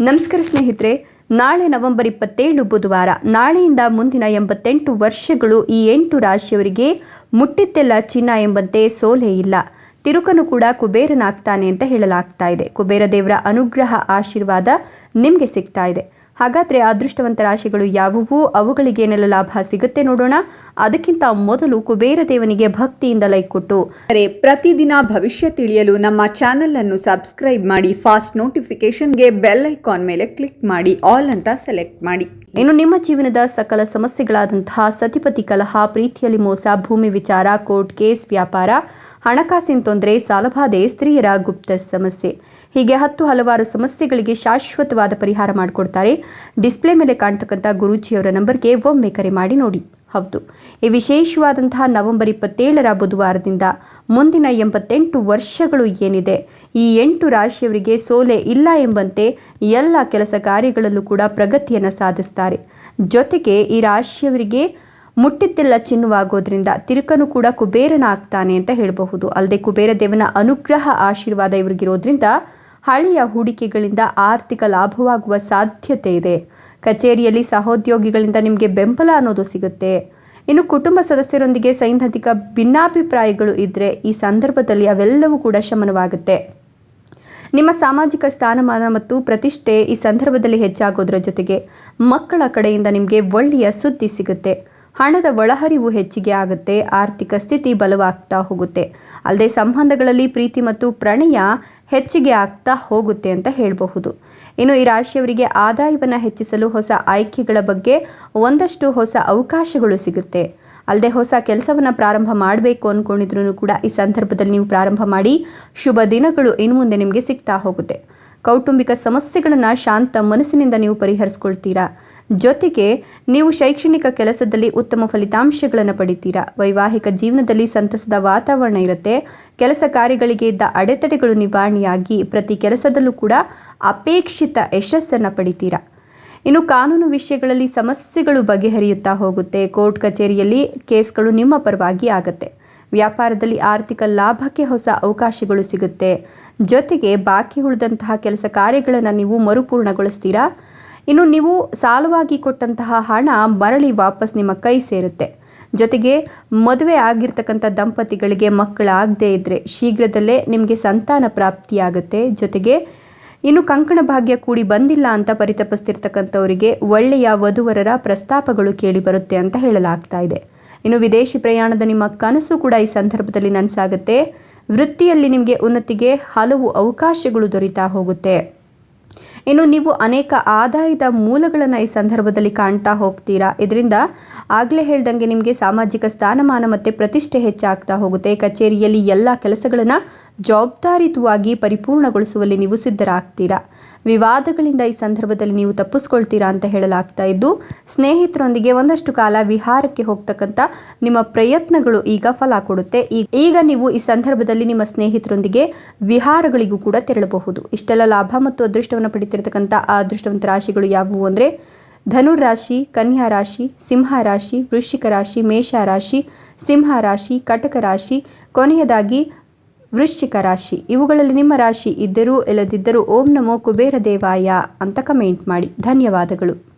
ನಮಸ್ಕಾರ ಸ್ನೇಹಿತರೆ, ನಾಳೆ ನವೆಂಬರ್ ಇಪ್ಪತ್ತೇಳು ಬುಧವಾರ, ನಾಳೆಯಿಂದ ಮುಂದಿನ ಎಂಬತ್ತೆಂಟು ವರ್ಷಗಳು ಈ ಎಂಟು ರಾಶಿಯವರಿಗೆ ಮುಟ್ಟಿತ್ತೆಲ್ಲ ಚಿನ್ನ ಎಂಬಂತೆ ಸೋಲೆ ಇಲ್ಲ. ತಿರುಕನು ಕೂಡ ಕುಬೇರನಾಗ್ತಾನೆ ಅಂತ ಹೇಳಲಾಗ್ತಾ ಇದೆ. ಕುಬೇರ ದೇವರ ಅನುಗ್ರಹ, ಆಶೀರ್ವಾದ ನಿಮಗೆ ಸಿಗ್ತಾ ಇದೆ. ಹಾಗಾದ್ರೆ ಅದೃಷ್ಟವಂತ ರಾಶಿಗಳು ಯಾವುವು? ಅವುಗಳಿಗೆ ಏನೆಲ್ಲ ಲಾಭ ಸಿಗುತ್ತೆ ನೋಡೋಣ. ಅದಕ್ಕಿಂತ ಮೊದಲು ಕುಬೇರ ದೇವನಿಗೆ ಭಕ್ತಿಯಿಂದ ಲೈಕ್ ಕೊಟ್ಟು. ಅರೆ ಪ್ರತಿದಿನ ಭವಿಷ್ಯ ತಿಳಿಯಲು ನಮ್ಮ ಚಾನೆಲ್ ಅನ್ನು ಸಬ್ಸ್ಕ್ರೈಬ್ ಮಾಡಿ ಫಾಸ್ಟ್ ನೋಟಿಫಿಕೇಶನ್ಗೆ ಬೆಲ್ ಐಕಾನ್ ಮೇಲೆ ಕ್ಲಿಕ್ ಮಾಡಿ ಆಲ್ ಅಂತ ಸೆಲೆಕ್ಟ್ ಮಾಡಿ. ಇನ್ನು ನಿಮ್ಮ ಜೀವನದ ಸಕಲ ಸಮಸ್ಯೆಗಳಾದಂತಹ ಸತಿಪತಿ ಕಲಹ ಪ್ರೀತಿಯಲ್ಲಿ ಮೋಸ ಭೂಮಿ ವಿಚಾರ ಕೋರ್ಟ್ ಕೇಸ್ ವ್ಯಾಪಾರ ಹಣಕಾಸಿನ ತೊಂದರೆ ಸಾಲಬಾಧೆ ಸ್ತ್ರೀಯರ ಗುಪ್ತ ಸಮಸ್ಯೆ. ಹೀಗೆ ಹತ್ತು ಹಲವಾರು ಸಮಸ್ಯೆಗಳಿಗೆ ಶಾಶ್ವತವಾದ ಪರಿಹಾರ ಮಾಡಿಕೊಡ್ತಾರೆ. ಡಿಸ್ಪ್ಲೇ ಮೇಲೆ ಕಾಣ್ತಕ್ಕಂಥ ಗುರೂಜಿಯವರ ನಂಬರ್ಗೆ ಒಮ್ಮೆ ಕರೆ ಮಾಡಿ ನೋಡಿ. ಹೌದು. ಈ ವಿಶೇಷವಾದಂತಹ ನವೆಂಬರ್ ಇಪ್ಪತ್ತೇಳರ ಬುಧವಾರದಿಂದ ಮುಂದಿನ ಎಂಬತ್ತೆಂಟು ವರ್ಷಗಳು ಏನಿದೆ? ಈ ಎಂಟು ರಾಶಿಯವರಿಗೆ ಸೋಲೆ ಇಲ್ಲ ಎಂಬಂತೆ ಎಲ್ಲ ಕೆಲಸ ಕಾರ್ಯಗಳಲ್ಲೂ ಕೂಡ ಪ್ರಗತಿಯನ್ನು ಸಾಧಿಸ್ತಾರೆ. ಜೊತೆಗೆ ಈ ರಾಶಿಯವರಿಗೆ ಮುಟ್ಟಿದ್ದೆಲ್ಲ ಚಿನ್ನವಾಗೋದ್ರಿಂದ ತಿರುಕನು ಕೂಡ ಕುಬೇರನ ಆಗ್ತಾನೆ ಅಂತ ಹೇಳಬಹುದು. ಅಲ್ಲದೆ ಕುಬೇರ ದೇವನ ಅನುಗ್ರಹ ಆಶೀರ್ವಾದ ಇವರಿಗಿರೋದ್ರಿಂದ ಹಳೆಯ ಹೂಡಿಕೆಗಳಿಂದ ಆರ್ಥಿಕ ಲಾಭವಾಗುವ ಸಾಧ್ಯತೆ ಇದೆ. ಕಚೇರಿಯಲ್ಲಿ ಸಹೋದ್ಯೋಗಿಗಳಿಂದ ನಿಮಗೆ ಬೆಂಬಲ ಅನ್ನೋದು ಸಿಗುತ್ತೆ. ಇನ್ನು ಕುಟುಂಬ ಸದಸ್ಯರೊಂದಿಗೆ ಸೈದ್ಧಾಂತಿಕ ಭಿನ್ನಾಭಿಪ್ರಾಯಗಳು ಇದ್ದರೆ ಈ ಸಂದರ್ಭದಲ್ಲಿ ಅವೆಲ್ಲವೂ ಕೂಡ ಶಮನವಾಗುತ್ತೆ. ನಿಮ್ಮ ಸಾಮಾಜಿಕ ಸ್ಥಾನಮಾನ ಮತ್ತು ಪ್ರತಿಷ್ಠೆ ಈ ಸಂದರ್ಭದಲ್ಲಿ ಹೆಚ್ಚಾಗೋದ್ರ ಜೊತೆಗೆ ಮಕ್ಕಳ ಕಡೆಯಿಂದ ನಿಮಗೆ ಒಳ್ಳೆಯ ಸುದ್ದಿ ಸಿಗುತ್ತೆ. ಹಣದ ಒಳಹರಿವು ಹೆಚ್ಚಿಗೆ ಆಗುತ್ತೆ, ಆರ್ಥಿಕ ಸ್ಥಿತಿ ಬಲವಾಗ್ತಾ ಹೋಗುತ್ತೆ. ಅಲ್ಲದೆ ಸಂಬಂಧಗಳಲ್ಲಿ ಪ್ರೀತಿ ಮತ್ತು ಪ್ರಣಯ ಹೆಚ್ಚಿಗೆ ಆಗ್ತಾ ಹೋಗುತ್ತೆ ಅಂತ ಹೇಳಬಹುದು. ಇನ್ನು ಈ ರಾಶಿಯವರಿಗೆ ಆದಾಯವನ್ನು ಹೆಚ್ಚಿಸಲು ಹೊಸ ಆಯ್ಕೆಗಳ ಬಗ್ಗೆ ಒಂದಷ್ಟು ಹೊಸ ಅವಕಾಶಗಳು ಸಿಗುತ್ತೆ. ಅಲ್ಲದೆ ಹೊಸ ಕೆಲಸವನ್ನು ಪ್ರಾರಂಭ ಮಾಡಬೇಕು ಅಂದ್ಕೊಂಡಿದ್ರು ಕೂಡ ಈ ಸಂದರ್ಭದಲ್ಲಿ ನೀವು ಪ್ರಾರಂಭ ಮಾಡಿ, ಶುಭ ದಿನಗಳು ಇನ್ನು ಮುಂದೆ ನಿಮಗೆ ಸಿಗ್ತಾ ಹೋಗುತ್ತೆ. ಕೌಟುಂಬಿಕ ಸಮಸ್ಯೆಗಳನ್ನು ಶಾಂತ ಮನಸ್ಸಿನಿಂದ ನೀವು ಪರಿಹರಿಸ್ಕೊಳ್ತೀರಾ? ಜೊತೆಗೆ ನೀವು ಶೈಕ್ಷಣಿಕ ಕೆಲಸದಲ್ಲಿ ಉತ್ತಮ ಫಲಿತಾಂಶಗಳನ್ನು ಪಡಿತೀರಾ? ವೈವಾಹಿಕ ಜೀವನದಲ್ಲಿ ಸಂತಸದ ವಾತಾವರಣ ಇರುತ್ತೆ. ಕೆಲಸ ಕಾರ್ಯಗಳಿಗೆ ಇದ್ದ ಅಡೆತಡೆಗಳು ನಿವಾರಣೆಯಾಗಿ ಪ್ರತಿ ಕೆಲಸದಲ್ಲೂ ಕೂಡ ಅಪೇಕ್ಷಿತ ಯಶಸ್ಸನ್ನು ಪಡಿತೀರಾ? ಇನ್ನು ಕಾನೂನು ವಿಷಯಗಳಲ್ಲಿ ಸಮಸ್ಯೆಗಳು ಬಗೆಹರಿಯುತ್ತಾ ಹೋಗುತ್ತೆ. ಕೋರ್ಟ್ ಕಚೇರಿಯಲ್ಲಿ ಕೇಸ್ಗಳು ನಿಮ್ಮ ಪರವಾಗಿ ಆಗುತ್ತೆ. ವ್ಯಾಪಾರದಲ್ಲಿ ಆರ್ಥಿಕ ಲಾಭಕ್ಕೆ ಹೊಸ ಅವಕಾಶಗಳು ಸಿಗುತ್ತೆ. ಜೊತೆಗೆ ಬಾಕಿ ಉಳಿದಂತಹ ಕೆಲಸ ಕಾರ್ಯಗಳನ್ನು ನೀವು ಮರುಪೂರ್ಣಗೊಳಿಸ್ತೀರಾ? ಇನ್ನು ನೀವು ಸಾಲವಾಗಿ ಕೊಟ್ಟಂತಹ ಹಣ ಮರಳಿ ವಾಪಸ್ ನಿಮ್ಮ ಕೈ ಸೇರುತ್ತೆ. ಜೊತೆಗೆ ಮದುವೆ ಆಗಿರ್ತಕ್ಕಂಥ ದಂಪತಿಗಳಿಗೆ ಮಕ್ಕಳಾಗದೇ ಇದ್ದರೆ ಶೀಘ್ರದಲ್ಲೇ ನಿಮಗೆ ಸಂತಾನ ಪ್ರಾಪ್ತಿಯಾಗುತ್ತೆ. ಜೊತೆಗೆ ಇನ್ನು ಕಂಕಣ ಭಾಗ್ಯ ಕೂಡಿ ಬಂದಿಲ್ಲ ಅಂತ ಪರಿತಪಿಸ್ತಿರ್ತಕ್ಕಂಥವರಿಗೆ ಒಳ್ಳೆಯ ವಧುವರರ ಪ್ರಸ್ತಾಪಗಳು ಕೇಳಿ ಬರುತ್ತೆ ಅಂತ ಹೇಳಲಾಗ್ತಾ ಇದೆ. ಇನ್ನು ವಿದೇಶಿ ಪ್ರಯಾಣದ ನಿಮ್ಮ ಕನಸು ಕೂಡ ಈ ಸಂದರ್ಭದಲ್ಲಿ ನನಸಾಗುತ್ತೆ. ವೃತ್ತಿಯಲ್ಲಿ ನಿಮಗೆ ಉನ್ನತಿಗೆ ಹಲವು ಅವಕಾಶಗಳು ದೊರೀತಾ ಹೋಗುತ್ತೆ. ಇನ್ನು ನೀವು ಅನೇಕ ಆದಾಯದ ಮೂಲಗಳನ್ನು ಈ ಸಂದರ್ಭದಲ್ಲಿ ಕಾಣ್ತಾ ಹೋಗ್ತೀರಾ? ಇದರಿಂದ ಆಗಲೇ ಹೇಳ್ದಂಗೆ ನಿಮಗೆ ಸಾಮಾಜಿಕ ಸ್ಥಾನಮಾನ ಮತ್ತು ಪ್ರತಿಷ್ಠೆ ಹೆಚ್ಚಾಗ್ತಾ ಹೋಗುತ್ತೆ. ಕಚೇರಿಯಲ್ಲಿ ಎಲ್ಲ ಕೆಲಸಗಳನ್ನು ಜವಾಬ್ದಾರಿಯುತವಾಗಿ ಪರಿಪೂರ್ಣಗೊಳಿಸುವಲ್ಲಿ ನೀವು ಸಿದ್ಧರಾಗ್ತೀರಾ? ವಿವಾದಗಳಿಂದ ಈ ಸಂದರ್ಭದಲ್ಲಿ ನೀವು ತಪ್ಪಿಸ್ಕೊಳ್ತೀರಾ ಅಂತ ಹೇಳಲಾಗ್ತಾ ಇದ್ದು, ಸ್ನೇಹಿತರೊಂದಿಗೆ ಒಂದಷ್ಟು ಕಾಲ ವಿಹಾರಕ್ಕೆ ಹೋಗ್ತಕ್ಕಂಥ ನಿಮ್ಮ ಪ್ರಯತ್ನಗಳು ಈಗ ಫಲ ಕೊಡುತ್ತೆ. ಈಗ ನೀವು ಈ ಸಂದರ್ಭದಲ್ಲಿ ನಿಮ್ಮ ಸ್ನೇಹಿತರೊಂದಿಗೆ ವಿಹಾರಗಳಿಗೂ ಕೂಡ ತೆರಳಬಹುದು. ಇಷ್ಟೆಲ್ಲ ಲಾಭ ಮತ್ತು ಅದೃಷ್ಟವನ್ನು ಪಡಿತಿರ್ತಕ್ಕಂಥ ಆ ಅದೃಷ್ಟವಂತ ರಾಶಿಗಳು ಯಾವುವು ಅಂದರೆ ಧನುರ್ ರಾಶಿ, ಕನ್ಯಾ ರಾಶಿ, ಸಿಂಹ ರಾಶಿ, ವೃಶ್ಚಿಕ ರಾಶಿ, ಮೇಷ ರಾಶಿ, ಸಿಂಹ ರಾಶಿ, ಕಟಕ ರಾಶಿ, ಕೊನೆಯದಾಗಿ ವೃಶ್ಚಿಕ ರಾಶಿ. ಇವುಗಳಲ್ಲಿ ನಿಮ್ಮ ರಾಶಿ ಇದ್ದರೂ ಇಲ್ಲದಿದ್ದರೂ ಓಂ ನಮೋ ಕುಬೇರ ದೇವಾಯ ಅಂತ ಕಮೆಂಟ್ ಮಾಡಿ. ಧನ್ಯವಾದಗಳು.